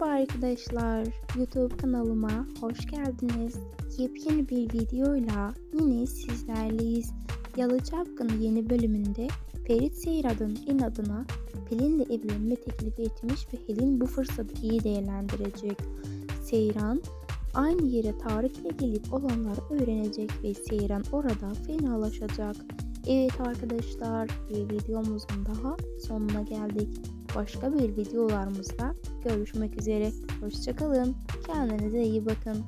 Merhaba arkadaşlar, YouTube kanalıma hoş geldiniz. Yepyeni bir videoyla yine sizlerleyiz. Yalı Çapkın yeni bölümünde Ferit Seyrad'ın inadına Pelin'le evlenme teklifi etmiş ve Helin bu fırsatı iyi değerlendirecek. Seyran aynı yere Tarık'la gelip olanları öğrenecek ve Seyran orada fenalaşacak. Evet arkadaşlar bir videomuzun daha sonuna geldik. Başka bir videolarımızda görüşmek üzere. Hoşçakalın. Kendinize iyi bakın.